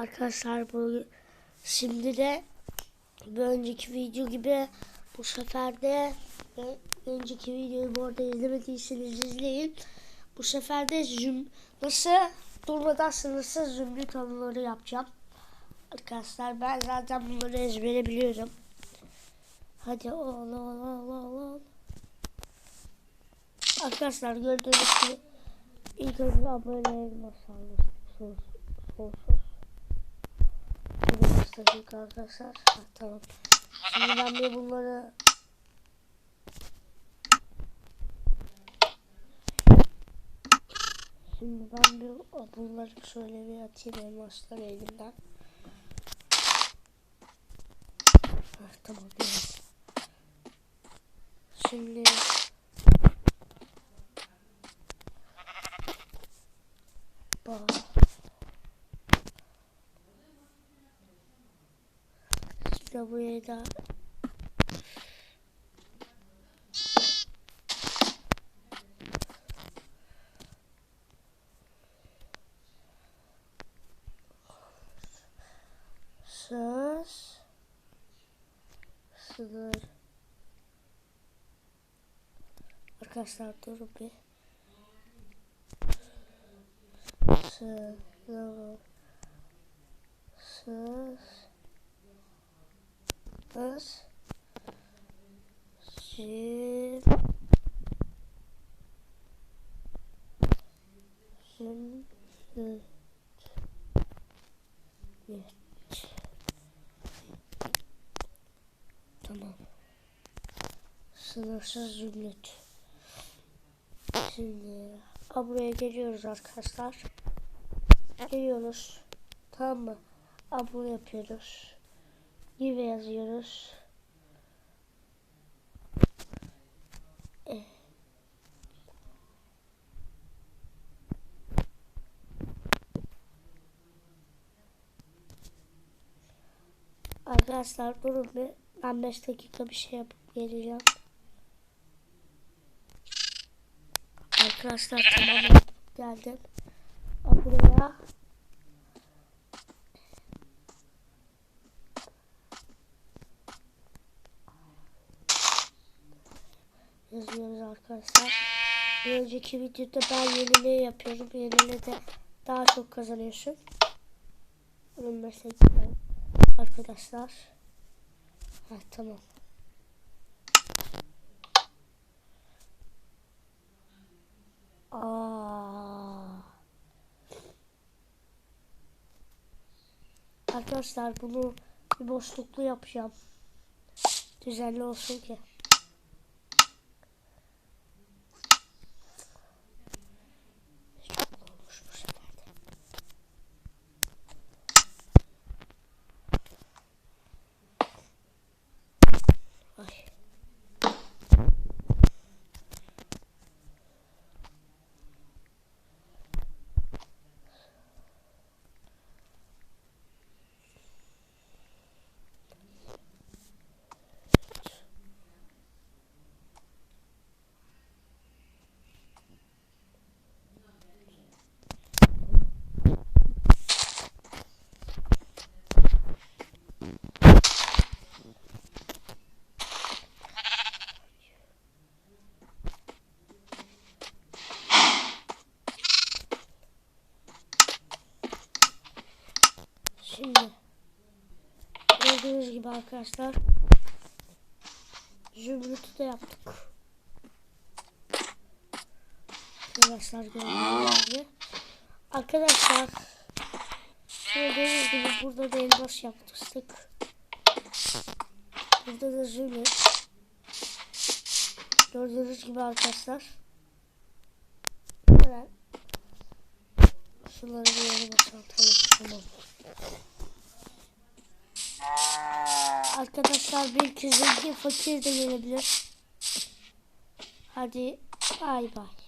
Arkadaşlar bu şimdi de bir önceki video gibi bu sefer de önceki videoyu bu arada izlemediyseniz izleyin. Bu sefer de züm nasıl durmadan sınırsız zümrüt anıları yapacağım. Arkadaşlar ben zaten bunları ezbere biliyorum. Hadi ol ol ol ol ol. Arkadaşlar gördüğünüz gibi ilk önce abone olma sağlık. Başladık arkadaşlar. Ha, tamam. Şimdi ben bir bunları Şimdi ben bir bunları şöyle bir atayım elmaslar elimden. Ha, tamam. evet. Şimdi Şimdi buraya da söz. Sınır. Arkadaşlar durun bir. Sınır. Söz söz Şimdi Şimdi Evet. Tamam. Sınırsız zümrüt. Şimdi ha, buraya geliyoruz arkadaşlar. Geliyoruz. Tamam mı? Abone yapıyoruz. Gibi yazıyoruz. Arkadaşlar durun bir. Ben 5 dakika bir şey yapıp geleceğim. Arkadaşlar tamam geldim. Buraya. Yazıyoruz arkadaşlar. Bir önceki videoda ben yeniliği yapıyorum. Yeniliği daha çok kazanıyorsun. Bunun mesela arkadaşlar. Ha tamam. Aa. Arkadaşlar bunu bir boşluklu yapacağım. Düzenli olsun ki. Şimdi gördüğünüz gibi arkadaşlar zümrütü de yaptık. Arkadaşlar gördüğünüz gibi. Arkadaşlar gördüğünüz gibi burada da elmas yaptık. Burada da zümrüt. Gördüğünüz gibi arkadaşlar. Şunları bir yere boşaltalım. Tamam. Arkadaşlar belki zengin fakir de gelebilir. Hadi bay bay.